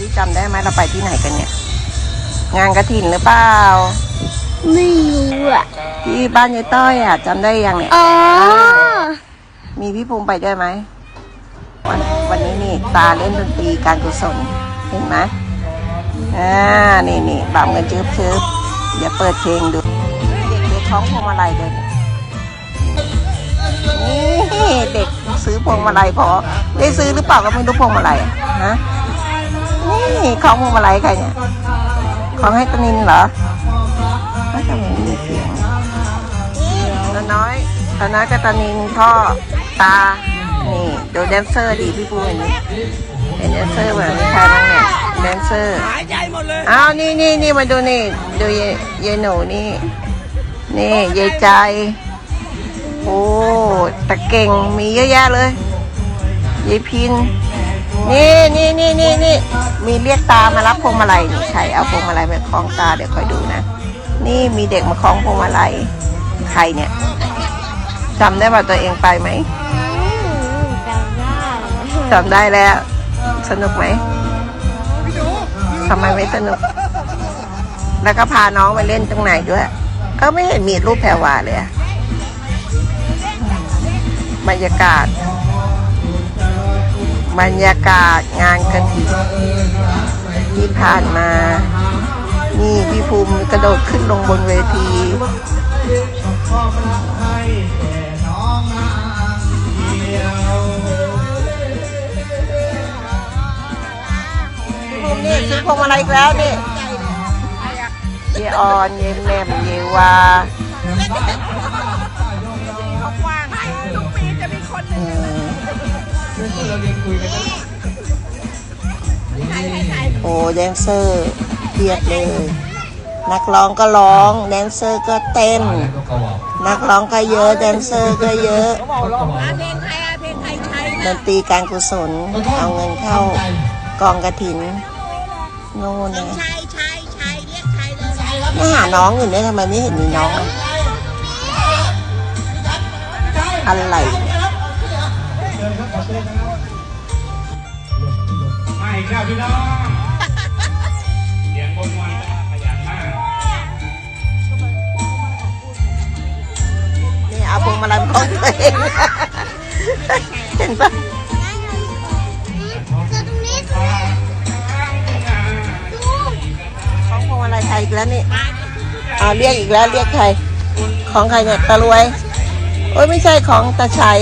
ที่จำได้ไหมเราไปที่ไหนกันเนี่ย งานกระถินหรือเปล่า ไม่รู้อะ ที่บ้านยายต้อยอะจำได้ยังเนี่ยอ๋อ มีพี่ภูมิไปด้วยไหมวันวันนี้นี่ตาเล่นดนตรีการกุศลเห็นไหมอ่านี่นี่บ่าวเงินชืบชืบอย่าเปิดเพลงดูเด็กๆคล้องพวงมาลัยเลยนี่เด็กซื้อพวงมาลัยพอได้ซื้อหรือเปล่าก็ไม่รู้พวงมาลัยอะฮะ นี่คล้องพวงมาลัยใครเนี่ยคล้องให้ตนินเหรอไม่ทำไมไม่มีเสียงตาน้อยตาน้อยกับตานินพ่อตา นี่ดูแดนเซอร์ดีพี่ปูเห็นไหมเห็นแดนเซอร์แบบมีใครบ้างเนี่ยแดนเซอร์อ้าวนี่นี่นี่มาดูนี่ดูยายยายหนูนี่ นี่ยายใจ โอ้ตะเก่งมีเยอะแยะเลยยายพิน นี่นี่นี่นี่นี่มีเรียกตามารับพวงมาลัยนี่ใครเอาพวงมาลัยมาคล้องตาเดี๋ยวคอยดูนะ นี่มีเด็กมาคล้องพวงมาลัยใครเนี่ยจำได้ว่าตัวเองไปไหมจำได้จำได้แล้ว สนุกไหมทำไมไม่สนุก แล้วก็พาน้องไปเล่นตรงไหนด้วย ก็ไม่เห็นมีรูปแพรวาเลยอะบรรยากาศ บรรยากาศงานกระถิ่นที่ผ่านมา นี่พี่ภูมิกระโดดขึ้นลงบนเวทีพี่ภูมินี่ซื้อพวงมาลัยอีกแล้วนี่เยออนเยแหมมเยวา อืมโอ้แดนเซอร์เพียบเลย นักร้องก็ร้อง แดนเซอร์ก็เต้น นักร้องก็เยอะ แดนเซอร์ก็เยอะดนตรีการกุศลเอาเงินเข้ากองกระถินโน่นนะชายชายชายเลยไม่หาน้องอยู่เนี่ยทำไมไม่เห็นมีน้อง อะไร อะไรเนี่ยไม่ครับพี่น้องเสียงบนวันจะขยันมากนี่เอาพวงมาลัยของตัวเองเห็นปะของพวงมาลัยใครอีกแล้วนี่เอาเรียกอีกแล้วเรียกใคร ของใครเนี่ยตะรวย โอ้ยไม่ใช่ของตาชัย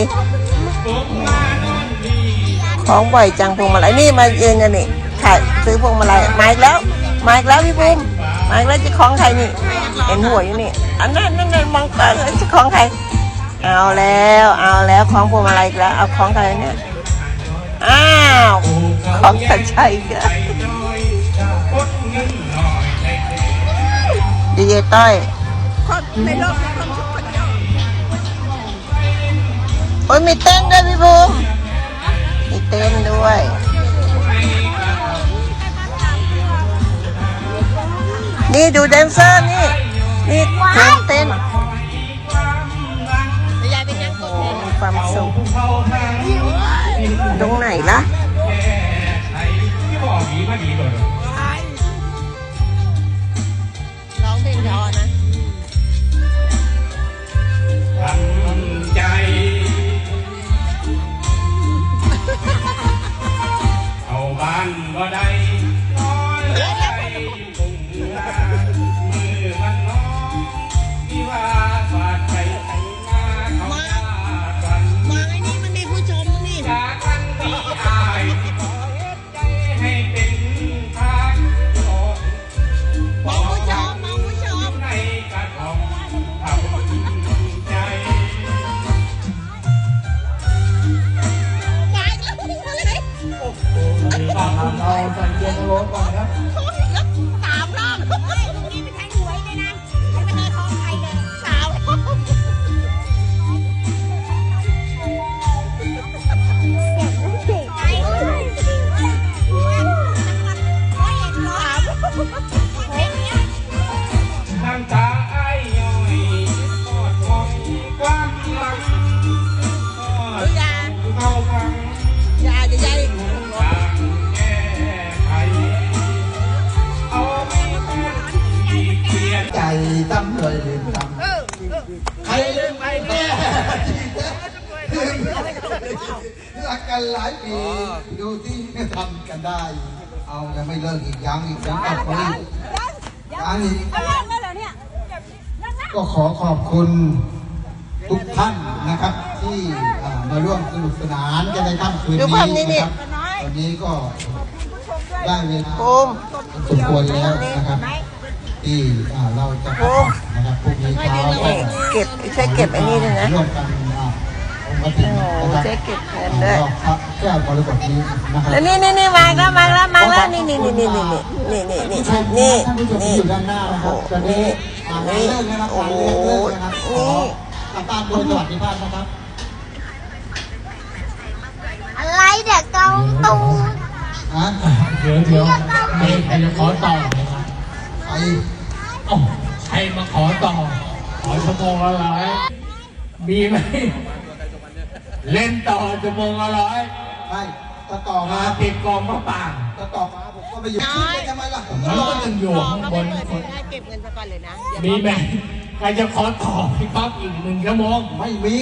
ของบ่อยจังพวงมาลัยนี่มาเย็นกันนี่ขายซื้อพวงมาลัยมาอีกแล้วมาอีกแล้วพี่บุ้มมาอีกแล้วจะของใครนี่เห็นหัวอยู่นี่อันนั้นนั่นนั่นมองตาเลยจะของใครเอาแล้วเอาแล้วของพวงมาลัยอีกแล้วเอาของใครเนี่ยอ้าวของตาชัยก็ดีเจต้อยโอ้ ยมีเต้นด้วยพี่บุ้มมีเต้นด้วย นี่ดูแดนเซอร์นี่ นี่ กันหลายปีดูที่ทำกันได้ เอายังไม่เลิกอีกยังอีกยังกับคนอีกยังอีกเอาเรื่องแล้วเหรอเนี่ยก็ขอขอบคุณทุกท่านนะครับ ที่อ่ามาร่วมสนุกสนานกันในค่ำคืนดูนี้ภาพนี้นี่นะครับวันนี้ก็ได้เวลาภูมิสมควรแล้วนะครับที่อ่าเราจะประกาศนะครับพรุ่งนี้เช้าก็นี่เก็บช่วยเก็บไอ้นี่ด้วยนะร่วมกันอ่าองค์ กฐินโอ้โหนะครับช่วยเก็บเงินด้วยรอบพระแก้วมรกตนี้นะครับ แล้วนี่นี่นี่มาแล้วมาแล้วมาแล้วนี่นี่นี่นี่นี่นี่นี่นี่ท่านนี่ท่านผู้ชมที่นี่ อยู่ด้านหน้านะครับตอนนี้อ่างานนี่เลิกนะครับโอ้งานโหเลิกเลิกนะครับขอนี่กลับบ้านโดยสวัสดิภาพนะครับ อะไรเด็กเกาตูดอะเดี๋ยวเดี๋ยวใครใครจะขอต่อนะครับไปเอ้าใครมาขอต่อ ขอชั่วโมงละร้อยมีไหม เล่นต่อชั่วโมงละร้อยไปต่อต่อมามาติดกองมะป่างต่อต่อมาผมก็ไปอยู่ที่นี่ทำไมล่ะผมผก็มรอก็ยังอยู่ข้างบนคนเก็บเงินซะก่อนเลยนะ มีไหมใครจะขอต่อพี่ป๊อปอีกหนึ่งชั่วโมง ไม่มี